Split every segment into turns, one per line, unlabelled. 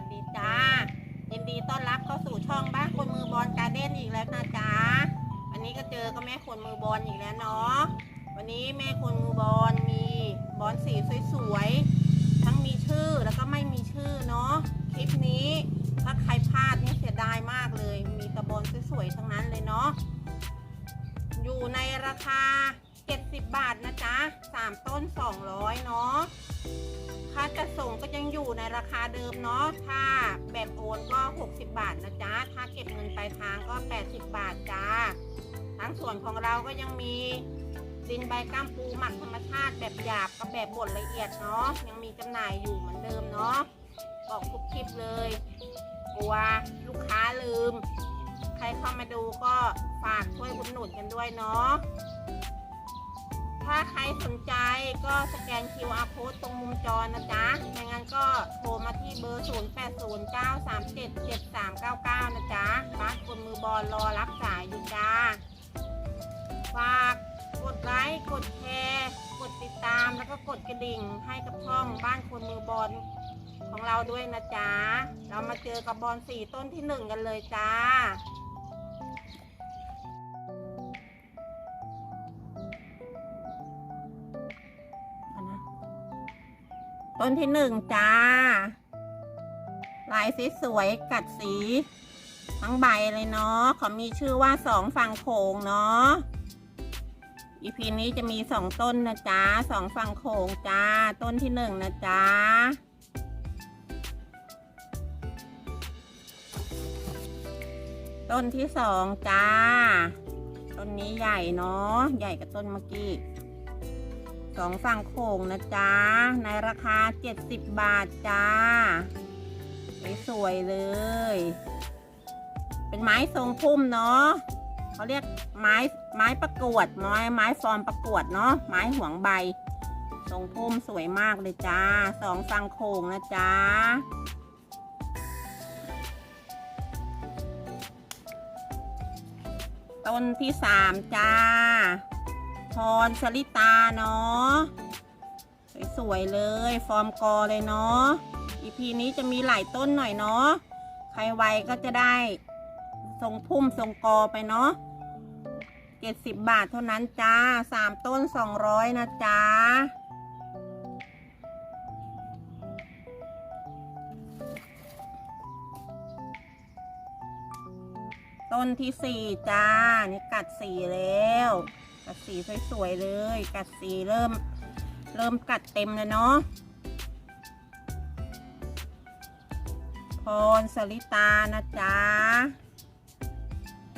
วัสดีจ้ายินดีต้อนรับเข้าสู่ช่องบ้านคนมือบอลการ์เด้นอีกแล้วนะจ๊ะวันนี้ก็เจอกับแม่คนมือบอลอีกแล้วเนาะวันนี้แม่คนมือบอลมีบอลสีสวยๆทั้งมีชื่อแล้วก็ไม่มีชื่อเนาะคลิปนี้ถ้าใครพลาดนี่เสียดายมากเลย มีแตะบอลสวยๆทั้งนั้นเลยเนาะอยู่ในราคา 70 บาทนะจ๊ะ3ต้น 200 เนาะาจัดส่งก็ยังอยู่ในราคาเดิมเนาะถ้าแบบโอนก็ 60 บาทนะจ๊ะถ้าเก็บเงินปลายทางก็ 80 บาทจ้าทั้งส่วนของเราก็ยังมีดินใบก้ามปูหมักธรรมชาติแบบหยาบกับแบบบดละเอียดเนาะยังมีจำหน่ายอยู่เหมือนเดิมเนาะบอกทุกคลิปเลยกลัวลูกค้าลืม ใครเข้ามาดูก็ฝากช่วยอุดหนุนกันด้วยเนาะ ถ้าใครสนใจก็สแกน QR code ตรงมุมจอนะจ๊ะไม่งั้นก็โทรมาที่เบอร์ 0809377399 นะจ๊ะบ้านคนมือบอลรอรับสายอยู่จ้า ฝากกดไลค์ กดแชร์ กดติดตามแล้วก็กดกระดิ่งให้กับช่องบ้านคนมือบอลของเราด้วยนะจ๊ะ เรามาเจอกับบอลสี่ต้นที่หนึ่งกันเลยจ้า ต้นที่หนึ่งจ้า ลายสีสวยกัดสีทั้งใบเลยเนาะเขามีชื่อว่าสองฝั่งโขงเนาะอีพีนี้จะมีสองต้นนะจ๊ะสองฝั่งโขงจ้า ต้นที่หนึ่งนะจ๊ะต้นที่สองจ้า ต้นนี้ใหญ่เนาะใหญ่กับต้นเมื่อกี้ สองฝั่งโขงนะจ๊ะ ในราคา 70 บาทจ้า สวยเลย เป็นไม้ทรงพุ่มเนาะเขาเรียกไม้ไม้ประกวดไม้ไม้ฟอร์มประกวดเนาะไม้ห่วงใบ ทรงพุ่มสวยมากเลยจ้าสองฝั่งโขงนะจ๊ะต้นที่สามจ้า พรสลิตาเนาะสวยๆเลย ฟอร์มกอเลยเนาะอีพีนี้จะมีหลายต้นหน่อยเนาะใครไวก็จะได้ทรงพุ่มทรงกอไปเนาะเจ็ดสิบบาทเท่านั้นจ้าสามต้นสองร้อยนะจ้าต้นที่สี่จ้า นี่กัดสีแล้ว กัดสีสวยๆเลย กัดสีเริ่ม เริ่มกัดเต็มเลยเนาะพรสลิตานะจ๊ะ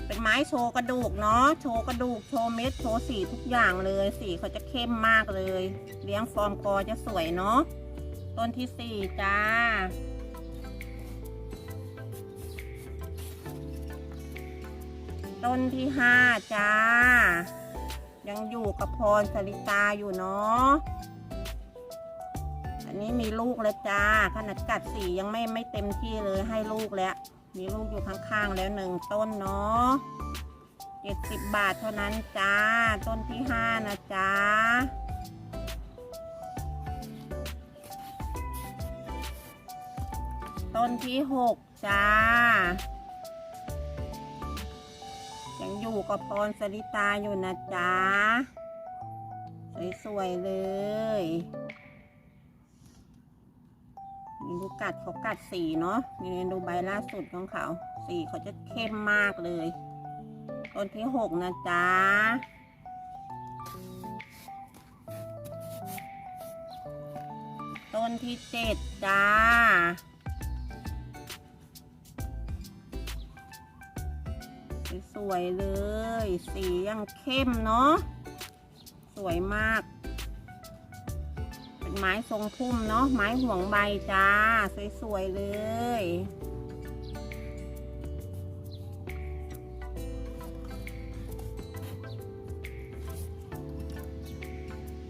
เป็นไม้โชว์กระดูกเนาะโชว์กระดูกโชว์เม็ดโชว์สีทุกอย่างเลยสีเขาจะเข้มมากเลย เลี้ยงฟอร์มกอจะสวยเนาะต้นที่สี่จ้าต้นที่ห้าจ้า ยังอยู่กับพรสลิตาอยู่เนาะ อันนี้มีลูกแล้วจ้า ขนาดกัดสียังไม่ไม่เต็มที่เลยให้ลูกแล้ว มีลูกอยู่ข้างๆแล้วหนึ่งต้นเนาะเจ็ดสิบบาทเท่านั้นจ้า ต้นที่ห้านะจ้าต้นที่หกจ้า ยังอยู่กับพรสลิตาอยู่นะจ๊ะ สวยๆเลยนี่ดูกัดเขากัดสีเนาะนี่ดูใบล่าสุดของเขา สีเขาจะเข้มมากเลย ต้นที่หกนะจ๊ะต้นที่เจ็ดจ้า สวยเลย สียังเข้มเนาะ สวยมาก เป็นไม้ทรงพุ่มเนาะ ไม้ห่วงใบจ้า สวยๆเลย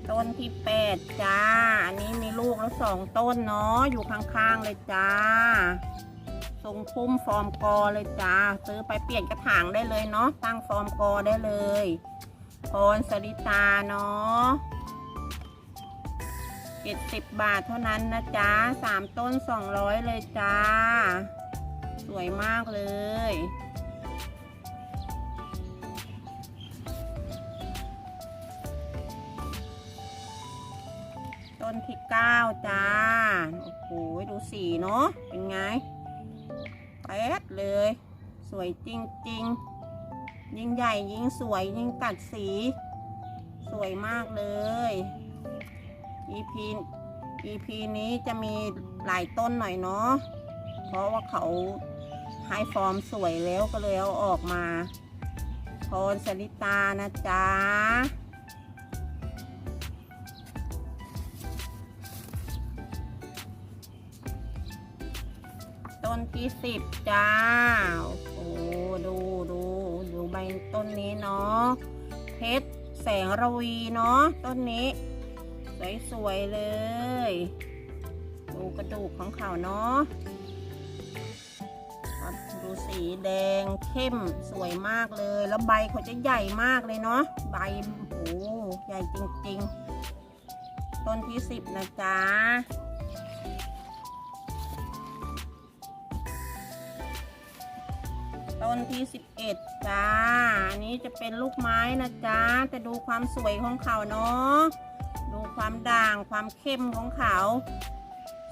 ต้นที่แปดจ้า อันนี้มีลูกแล้วสองต้นเนาะ อยู่ข้างๆเลยจ้า รงพุ่มฟอร์มกอเลยจ้าซื้อไปเปลี่ยนกระถางได้เลยเนาะตั้งฟอร์มกอได้เลยพรสริตาเนาะเจ็ดสิบบาทเท่านั้นนะจ๊ะสามต้นสองร้อยเลยจ้า สวยมากเลย ต้นที่เก้าจ้า โอ้โห ดูสีเนาะเป็นไง แป๊ดเลย สวยจริงๆ ยิ่งใหญ่ยิ่งสวยยิ่งตัดสี สวยมากเลย EP EP นี้จะมีหลายต้นหน่อยเนาะ เพราะว่าเขาให้ฟอร์มสวยแล้วก็เลยเอาออกมาพรสลิตานะจ๊ะ ต้นที่สิบจ้า โอ้ดูดูดูใบต้นนี้เนาะ เพชรแสงระวีเนาะต้นนี้ สวยๆเลย ดูกระดูกของเขาเนาะดูสีแดงเข้มสวยมากเลย แล้วใบเขาจะใหญ่มากเลยเนาะใบโอ้ใหญ่จริงๆ ต้นที่สิบนะจ๊ะ ต้นที่สิบเอ็ดจ้า อันนี้จะเป็นลูกไม้นะจ๊ะแต่ดูความสวยของเขาเนาะ ดูความด่างความเข้มของเขา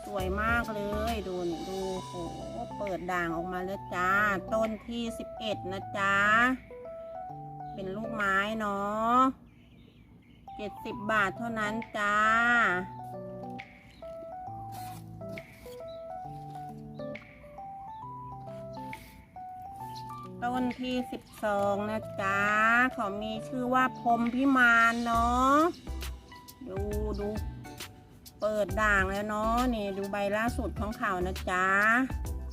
สวยมากเลย ดูนี่ดูโอ้โหเปิดด่างออกมาแล้วจ้า ต้นที่สิบเอ็ดนะจ๊ะเป็นลูกไม้เนาะเจ็ดสิบบาทเท่านั้นจ้า ต้นที่สิบสองนะจ๊ะเขามีชื่อว่าพรมพิมานเนาะดูดูเปิดด่างแล้วเนาะนี่ดูใบล่าสุดของเขานะจ๊ะ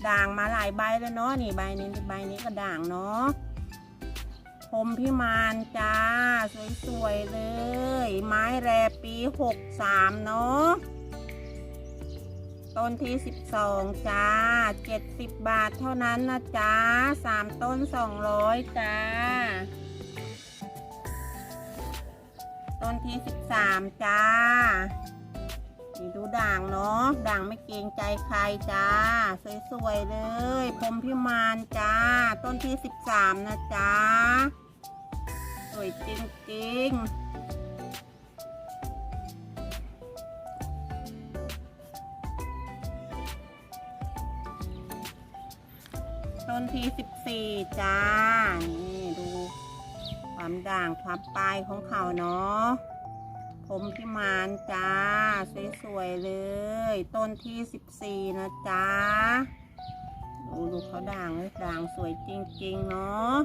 ด่างมาหลายใบแล้วเนาะนี่ใบนี้ใบนี้ก็ด่างเนาะพรมพิมานจ้า สวยๆเลย ไม้แรปีหกสามเนาะ ต้นที่ 12 จ้า 70 บาทเท่านั้นนะจ้า 3 ต้น 200 จ้า ต้นที่ 13 จ้านี่ดูด่างเนาะ ด่างไม่เกรงใจใครจ้า สวยๆเลยพรมพิมานจ้า ต้นที่ 13 นะจ้า สวยจริงๆ นที่สิบสี่จ้า นี่ดูความด่างความปลายของเขาเนาะผมพิมานจ้า สวยๆเลย ต้นที่สิบสี่นะจ้าดูดูเขาด่างเลยด่างสวยจริง ๆ เนาะ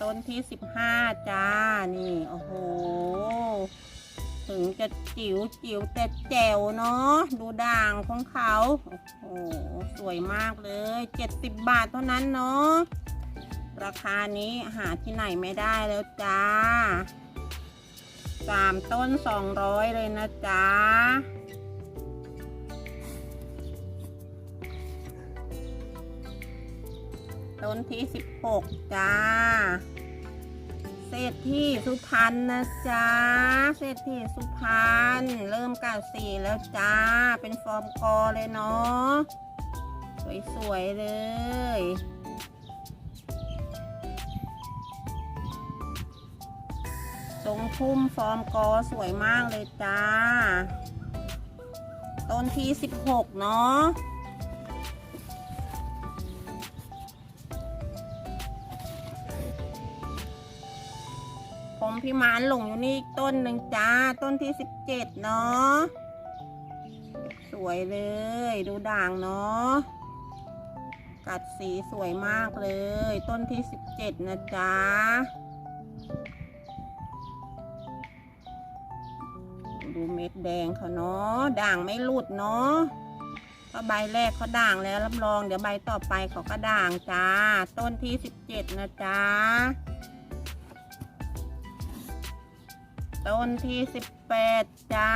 ต้นที่สิบห้าจ้า นี่ โอ้โห ถึงจะจิ๋วจิ๋วแต่แจ๋วเนาะดูด่างของเขาโอ้โหสวยมากเลย 70 บาทเท่านั้นเนาะราคานี้หาที่ไหนไม่ได้แล้วจ้าสามต้น 200 เลยนะจ๊ะต้นที่ 16 จ้า เศรษฐีสุพรรณนะจ๊ะเศรษฐีสุพรรณเริ่มกัดสีแล้วจ้า เป็นฟอร์มกอเลยเนาะสวยๆเลย ทรงพุ่มฟอร์มกอสวยมากเลยจ้า ต้นที่16เนาะ พิมานหลงอยู่นี่อีกต้นหนึ่งจ้า ต้นที่สิบเจ็ดเนาะ สวยเลย ดูด่างเนาะ กัดสีสวยมากเลย ต้นที่สิบเจ็ดนะจ๊ะดูเม็ดแดงเขาเนาะ ด่างไม่หลุดเนาะเพราะใบแรกเขาด่างแล้วรับรอง เดี๋ยวใบต่อไปเขาก็ด่างจ้า ต้นที่สิบเจ็ดนะจ๊ะ ต้นที่สิบแปดจ้า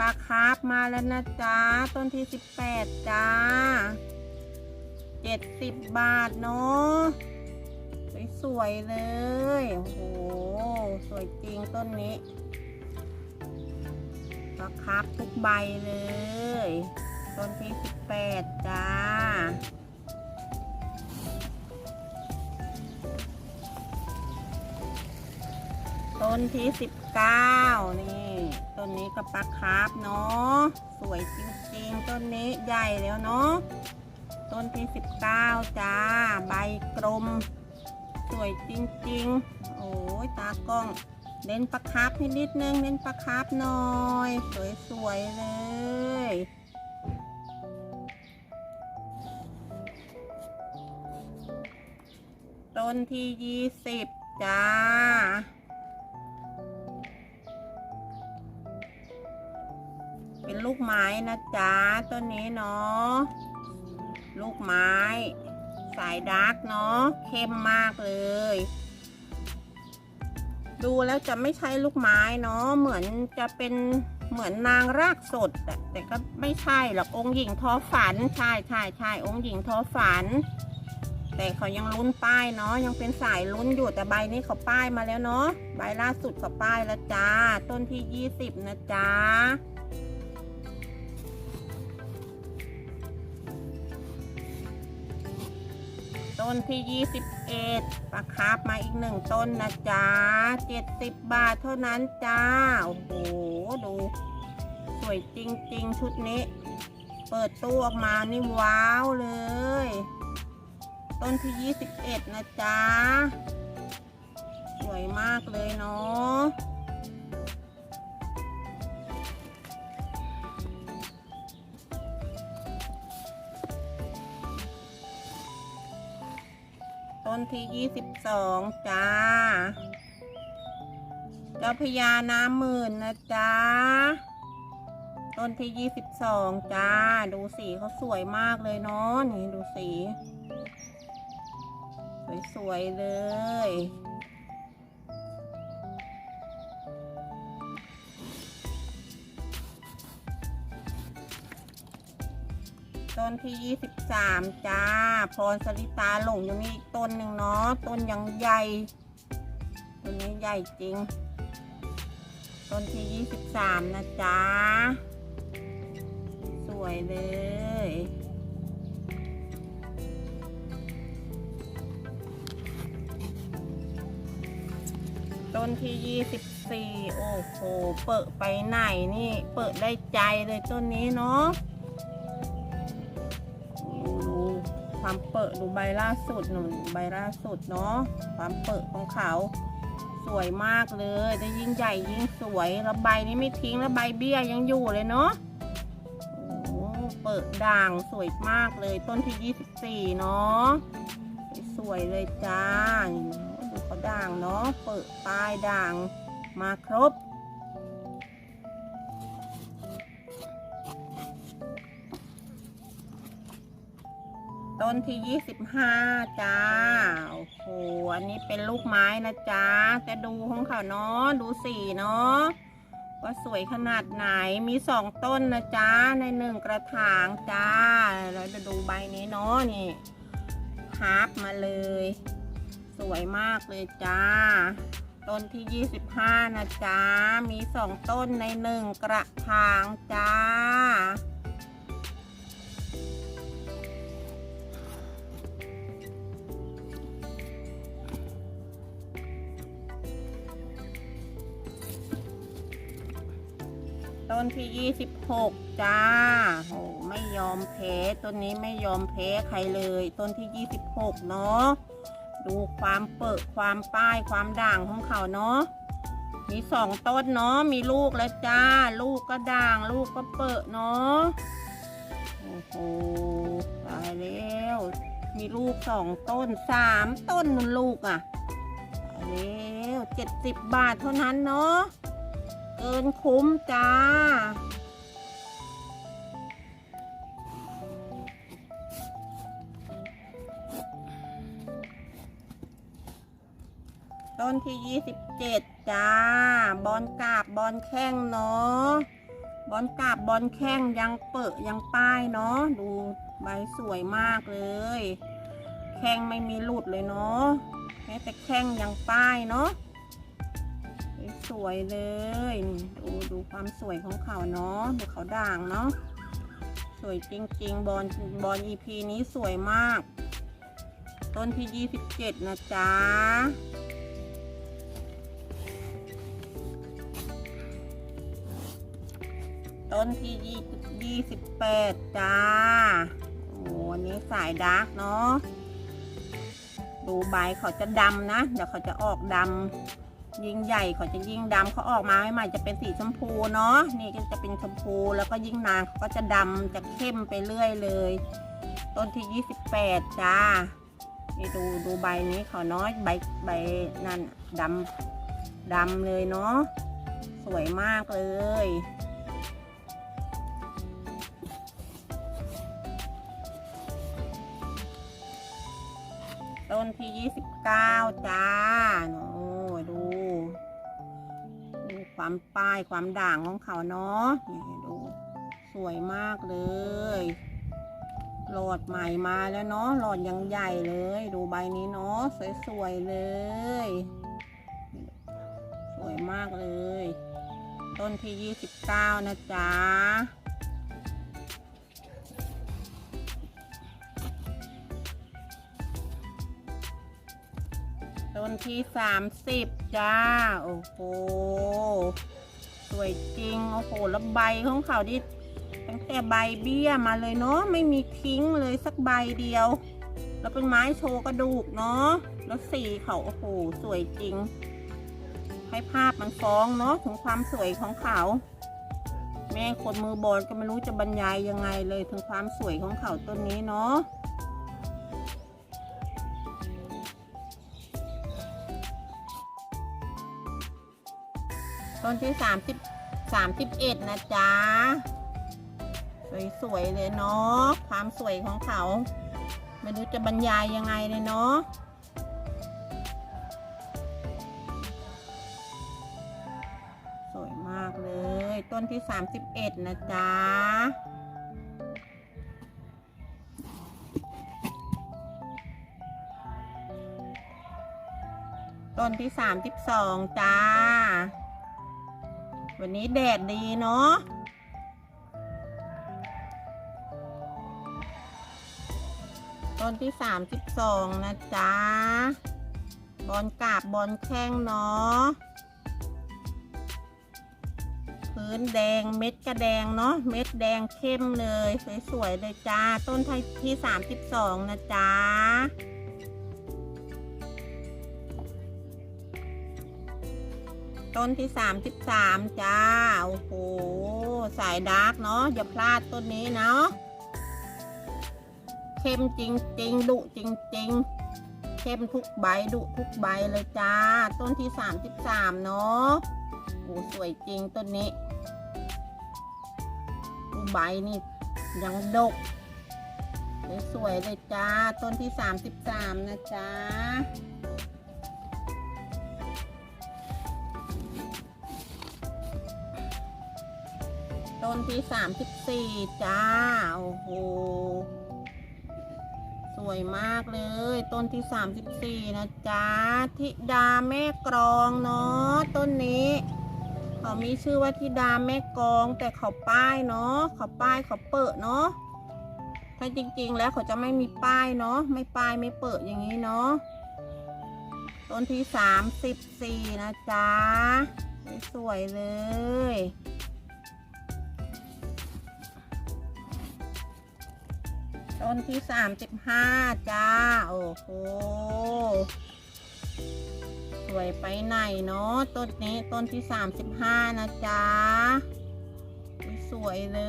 ปลาคาร์ฟมาแล้วนะจ้าต้นที่สิบแปดจ้าเจ็ดสิบบาทเนาะสวยๆเลย โอ้โห สวยจริงต้นนี้ราคาฟทุกใบเลย ต้นที่สิบแปดจ้า ต้นที่สิบเก้านี่ต้นนี้ก็ปลาคาร์ฟเนาะสวยจริงๆ ต้นนี้ใหญ่แล้วเนาะต้นที่สิบเก้าจ้า ใบกลม สวยจริงๆ โอ้ยตากล้องเน้นปลาคาร์ฟให้นิดนึงเน้นปลาคาร์ฟหน่อย สวยๆเลย ต้นที่ยี่สิบจ้า กไม้นะจ๊ะต้นนี้เนาะลูกไม้ สายดาร์กเนาะเข้มมากเลย ดูแล้วจะไม่ใช่ลูกไม้เนาะเหมือนจะเป็นเหมือนนางรากสดแต่ก็ไม่ใช่หรอกองค์หญิงทอฝันใช่ใช่ใช่องค์หญิงทอฝัน แต่เขายังลุ้นป้ายเนาะยังเป็นสายลุ้นอยู่แต่ใบนี้เขาป้ายมาแล้วเนาะใบล่าสุดเขาป้ายแล้วจ้า ต้นที่ยี่สิบนะจ๊ะ ต้นที่ 21ปลาคาร์ฟมาอีกหนึ่งต้นนะจ๊ะ70 บาทเท่านั้นจ้า โอ้โห ดู สวยจริง ๆ ชุดนี้ เปิดตู้ออกมานี่ว้าวเลย ต้นที่ 21 นะจ๊ะ สวยมากเลยเนาะ ต้นที่ยี่สิบสองจ้า เจ้าพญาน้ำหมื่นนะจ้า ต้นที่ยี่สิบสองจ้า ดูสีเขาสวยมากเลยเนาะนี่ดูสี สวยๆเลย ที่ 23 จ้า พรสลิตาหลงอยู่นี่อีกต้นหนึ่งเนาะ ต้นยังใหญ่ต้นนี้ใหญ่จริง ต้นที่ 23 นะจ๊ะสวยเลยต้นที่ 24 โอ้โห เปิดไปไหนนี่ เปิดได้ใจเลยต้นนี้เนาะ ความเปิดดูใบล่าสุดหนุนใบล่าสุดเนาะความเปิดของเขา สวยมากเลยแต่ยิ่งใหญ่ยิ่งสวยแล้วใบนี้ไม่ทิ้งแล้วใบเบี้ยยังอยู่เลยเนาะโอ้เปิดด่างสวยมากเลยต้นที่ 24 เนาะสวยเลยจ้าดูเขาด่างเนาะเปิดปลายด่างมาครบ ต้นที่ 25 จ้า โอ้โห อันนี้เป็นลูกไม้นะจ๊ะจะดูของเขาเนาะ ดูสีเนาะ ว่าสวยขนาดไหน มีสองต้นนะจ๊ะในหนึ่งกระถางจ้าเราจะดูใบนี้เนาะนี่ฮาร์ปมาเลย สวยมากเลยจ้า ต้นที่ 25 นะจ๊ะมีสองต้นในหนึ่งกระถางจ้า ต้นที่ 26 จ้าโหไม่ยอมแพ้ต้นนี้ไม่ยอมแพ้ใครเลย ต้นที่ 26 เนาะดูความเปิดความป้ายความด่างของเขาเนาะมีสองต้นเนาะมีลูกแล้วจ้า ลูกก็ด่าง ลูกก็เปิดเนาะโอ้โหตายแล้ว มีลูกสองต้นสามต้นนั่นลูกอะตายแล้วเจ็ดสิบบาทเท่านั้นเนาะ กินคุ้มจ้า ต้นที่27จ้า บอลกาบบอลแข้งเนาะ บอลกาบบอลแข้งยังเปิดยังป้ายเนาะ ดูใบสวยมากเลย แข้งไม่มีหลุดเลยเนาะแม้แต่แข้งยังป้ายเนาะ สวยเลยดูดูความสวยของเขาเนาะดูเขาด่างเนาะสวยจริง ๆ บอลบอล EP นี้สวยมาก ต้นที่ 27 นะจ๊ะต้นที่ยี่ยี่สิบแปดจ้าโอ้อันนี้สายดาร์กเนาะดูใบเขาจะดำนะ เดี๋ยวเขาจะออกดำ ยิ่งใหญ่เขาจะยิ่งดำเขาออกมาใหม่ๆจะเป็นสีชมพูเนาะนี่ก็จะเป็นชมพูแล้วก็ยิ่งนานเขาก็จะดำจะเข้มไปเรื่อยเลย ต้นที่ยี่สิบแปดจ้านี่ดูดูใบนี้เขาน้อยใบใบนั่นดำดำเลยเนาะสวยมากเลย ต้นที่ 29 จ้าโอ้ยดูดู ความป้ายความด่างของเขาเนาะนี่ดู สวยมากเลยหลอดใหม่มาแล้วเนาะหลอดยังใหญ่เลย ดูใบนี้เนาะสวยๆเลย สวยมากเลย ต้นที่29นะจ๊ะต้นที่สามสิบ จ้า โอ้โห สวยจริง โอ้โห แล้วใบของเขาดิตั้งแต่ใบเบี้ยมาเลยเนาะ ไม่มีทิ้งเลยสักใบเดียว แล้วเป็นไม้โชว์กระดูกเนาะ แล้วสีเขาโอ้โห สวยจริง ให้ภาพมันฟ้องเนาะถึงความสวยของเขา แม่คนมือบอลก็ไม่รู้จะบรรยายยังไงเลยถึงความสวยของเขาต้นนี้เนาะ ต้นที่สามสิบสามสิบเอ็ดนะจ๊ะ สวยๆเลยเนาะ ความสวยของเขา ไม่รู้จะบรรยายยังไงเลยเนาะสวยมากเลย ต้นที่สามสิบเอ็ดนะจ๊ะต้นที่สามสิบสองจ้า วันนี้แดดดีเนาะต้นที่สามสิบสองนะจ๊ะ บอลกาบบอลแข้งเนาะพื้นแดงเม็ดกระแดงเนาะเม็ดแดงเข้มเลย สวยๆเลยจ้า ต้นที่สามสิบสองนะจ๊ะ ต้นที่สามสิบสามจ้า โอ้โห สายดาร์กเนาะ อย่าพลาดต้นนี้เนาะเข้มจริงๆดุจริงๆเข้มทุกใบดุทุกใบเลยจ้า ต้นที่สามสิบสามเนาะโอ้สวยจริงต้นนี้ดูใบนี่ยังดกสวยเลยจ้า ต้นที่สามสิบสามนะจ้า ต้นที่สามสิบสี่จ้า โอ้โห สวยมากเลย ต้นที่สามสิบสี่นะจ๊ะธิดาแม่กรองเนาะต้นนี้เขามีชื่อว่าธิดาแม่กรอง แต่เขาป้ายเนาะเขาป้ายเขาเปิดเนาะถ้าจริง ๆ แล้วเขาจะไม่มีป้ายเนาะไม่ป้ายไม่เปิดอย่างนี้เนาะต้นที่สามสิบสี่นะจ๊ะสวยเลย ต้นที่สามสิบห้าจ้า โอ้โห สวยไปไหนเนาะต้นนี้ต้นที่สามสิบห้านะจ๊ะสวยเล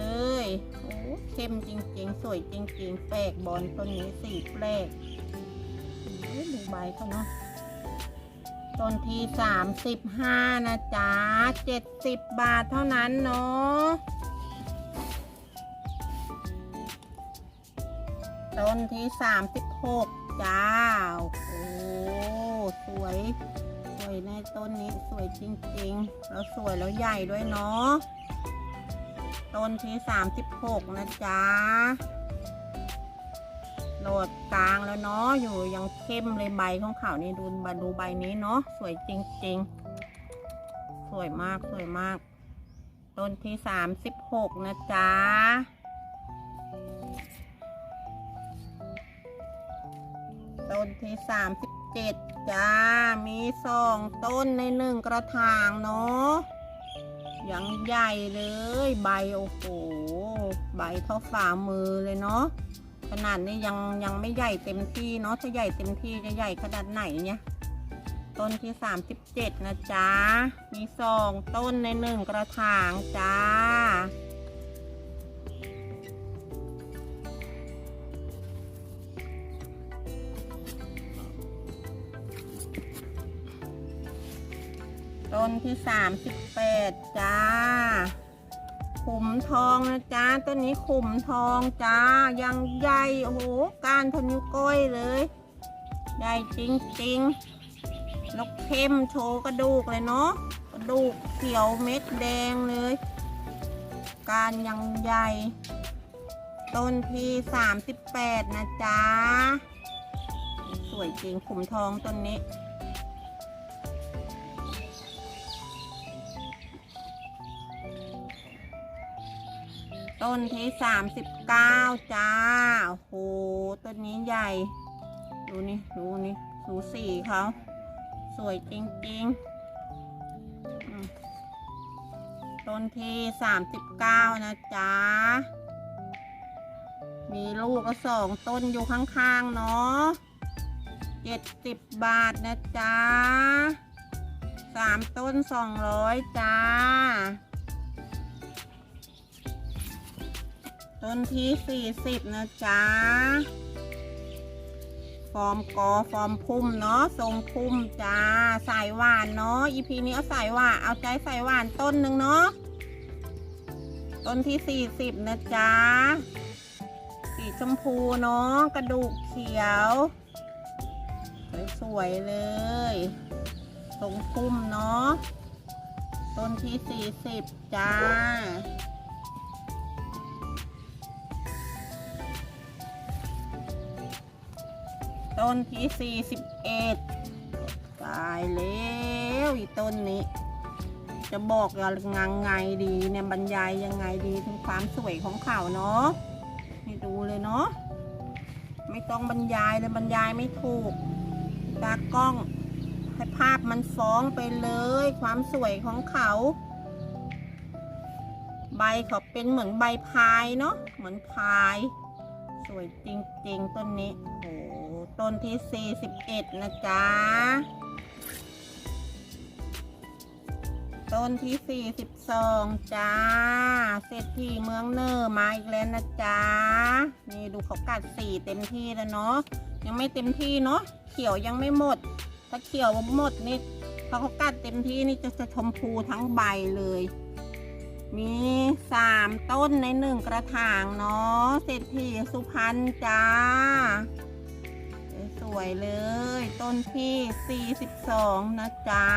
ย โอ้เข้มจริงๆ สวยจริงๆ แปลกบอลต้นนี้สีแปลกดูใบเขาเนาะต้นที่สามสิบห้านะจ๊ะเจ็ดสิบบาทเท่านั้นเนาะ ต้นที่สามสิบหกจ้า โอ้สวย สวยในต้นนี้สวยจริงๆ แล้วสวยแล้วใหญ่ด้วยเนาะ ต้นที่สามสิบหกนะจ๊ะโหลดกลางแล้วเนาะ อยู่ยังเข้มเลยใบของเขานี่ดูมาดูใบนี้เนาะ สวยจริงๆ สวยมากสวยมาก ต้นที่สามสิบหกนะจ๊ะ นที่สามสิบเจ็ดจ้า มีสองต้นในหนึ่งกระถางเนาะยังใหญ่เลยใบโอ้โหใบเท่าฝ่ามือเลยเนาะขนาดนี้ยังยังไม่ใหญ่เต็มที่เนาะถ้าใหญ่เต็มที่จะใหญ่ขนาดไหนเนี่ยต้นที่สามสิบเจ็ดนะจ๊ะ มีสองต้นในหนึ่งกระถางจ้า ต้นที่สามสิบแปดจ้า ขุมทองนะจ๊ะต้นนี้ขุมทองจ้า ยังใหญ่โอ้โหการทนนิ้วก้อยเลยใหญ่จริงๆนกเข้มโชว์กระดูกเลยเนาะกระดูกเขียวเม็ดแดงเลย การยังใหญ่ต้นที่สามสิบแปดนะจ๊ะสวยจริงขุมทองต้นนี้ ต้นที่สามสิบเก้าจ้าโหต้นนี้ใหญ่ ดูนี่ ดูนี่ดูสีเขา สวยจริงๆต้นที่สามสิบเก้านะจ๊ะ มีลูกก็สองต้นอยู่ข้างๆ เนาะเจ็ดสิบบาทนะจ๊ะสามต้นสองร้อยจ้า ต้นที่สี่สิบนะจ๊ะ ฟอร์มกอฟอร์มพุ่มเนาะ ทรงพุ่มจ้า สายหวานเนาะ อีพีนี้เอาสายหวาน เอาใจสายหวานต้นหนึ่งเนาะ ต้นที่สี่สิบนะจ๊ะ สีชมพูเนาะ กระดูกเขียว สวยๆเลย ทรงพุ่มเนาะ ต้นที่สี่สิบจ้า ต้นที่ 41 ตายแล้วอีต้นนี้ จะบอกยังไงดีเนี่ยบรรยายยังไงดีถึงความสวยของเขาเนาะให้ดูเลยเนาะไม่ต้องบรรยายเลยบรรยายไม่ถูกตากล้องให้ภาพมันฟ้องไปเลยความสวยของเขา ใบเขาเป็นเหมือนใบพายเนาะเหมือนพาย สวยจริงๆต้นนี้โอ้ ต้นที่ 41 นะจ๊ะ ต้นที่ 42 จ้า เศรษฐีเมืองเนอร์มาอีกแล้วนะจ๊ะ นี่ดูเขากัดสีเต็มที่แล้วเนาะ ยังไม่เต็มที่เนาะ เขียวยังไม่หมด ถ้าเขียวหมดนี่พอเขากัดเต็มที่นี่จะจะชมพูทั้งใบเลย มีสามต้นในหนึ่งกระถางเนาะ เศรษฐีสุพรรณจ้า วยเลย ต้นที่ 42 นะจ๊ะ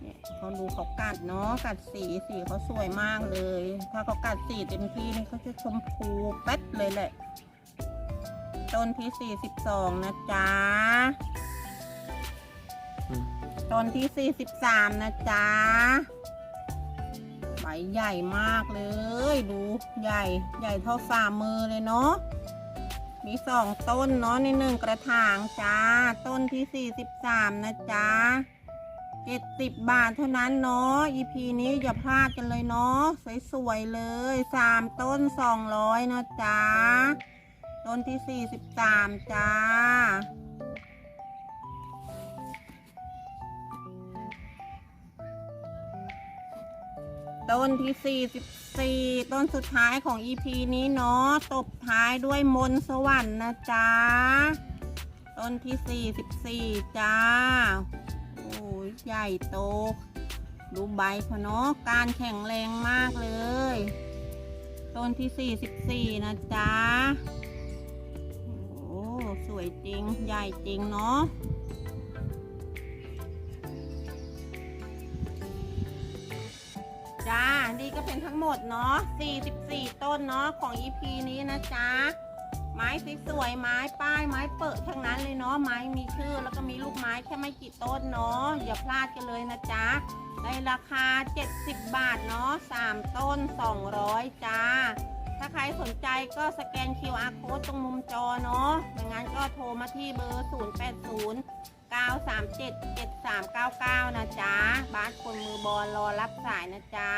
เนี่ยเขาดูเขากัดเนาะกัดสีสีเขาสวยมากเลย ถ้าเขากัดสีเต็มที่นี่เขาจะชมพูแป๊ดเลยแหละ ต้นที่ 42 นะจ๊ะต้นที่ 43 นะจ๊ะใบใหญ่มากเลย ดูใหญ่ใหญ่เท่าฝ่ามือเลยเนาะ มีสองต้นเนาะในหนึ่งกระถางจ้า ต้นที่ 43 นะจ๊ะ70 บาทเท่านั้นเนาะ EP นี้อย่าพลาดกันเลยเนาะสวยๆเลย 3 ต้น 200นะจ้า ต้นที่ 43 จ้า ต้นที่ 44 ต้นสุดท้ายของ EP นี้เนาะ ตบท้ายด้วยมนสวรรค์นะจ๊ะ ต้นที่ 44 จ้า โอ้ยใหญ่โต ดูใบเขาเนาะ การแข็งแรงมากเลย ต้นที่ 44 นะจ๊ะ โอ้ สวยจริง ใหญ่จริงเนาะ จ้า นี่ก็เป็นทั้งหมดเนาะ 44 ต้นเนาะของ EP นี้นะจ๊ะ ไม้สวยๆไม้ป้ายไม้เปิดทั้งนั้นเลยเนาะ ไม้มีชื่อแล้วก็มีลูกไม้แค่ไม่กี่ต้นเนาะ อย่าพลาดกันเลยนะจ๊ะ ในราคา 70 บาทเนาะ 3 ต้น 200 จ้า ถ้าใครสนใจก็สแกน QR code ตรงมุมจอเนาะไม่งั้นก็โทรมาที่เบอร์ 080 937 7399 นะจ๊ะบ้านคนมือบอลรอรับสายนะจ๊ะ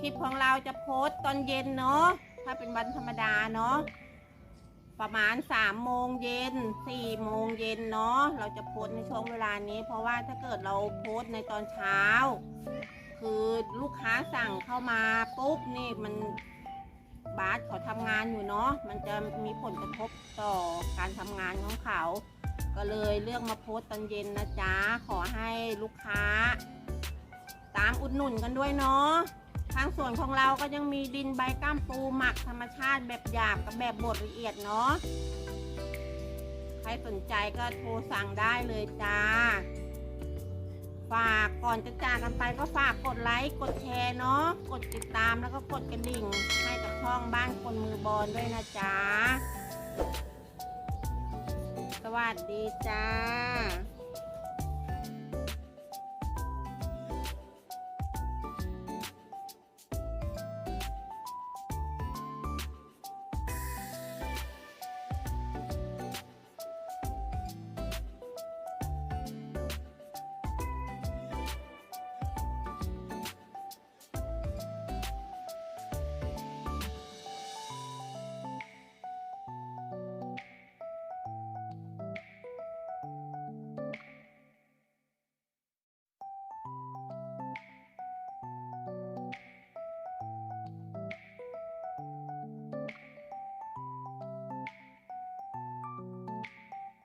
คลิปของเราจะโพสต์ตอนเย็นเนาะถ้าเป็นวันธรรมดาเนาะประมาณ3โมงเย็น4โมงเย็นเนาะเราจะโพสต์ในช่วงเวลานี้ เพราะว่าถ้าเกิดเราโพสต์ในตอนเช้า คือลูกค้าสั่งเข้ามาปุ๊บนี่มันบาสเขาทำงานอยู่เนาะมันจะมีผลกระทบต่อการทำงานของเขา ก็เลยเลือกมาโพสต์ตอนเย็นนะจ๊ะ ขอให้ลูกค้า ตามอุดหนุนกันด้วยเนาะทางส่วนของเราก็ยังมีดินใบก้ามปูหมักธรรมชาติแบบหยาบกับแบบบดละเอียดเนาะใครสนใจก็โทรสั่งได้เลยจ้า ฝากก่อนจะจากกันไปก็ฝากกดไลค์กดแชร์เนาะกดติดตามแล้วก็กดกระดิ่ง ให้กับช่องบ้านคนมือบอลด้วยนะจ๊ะ วัสดีจ้า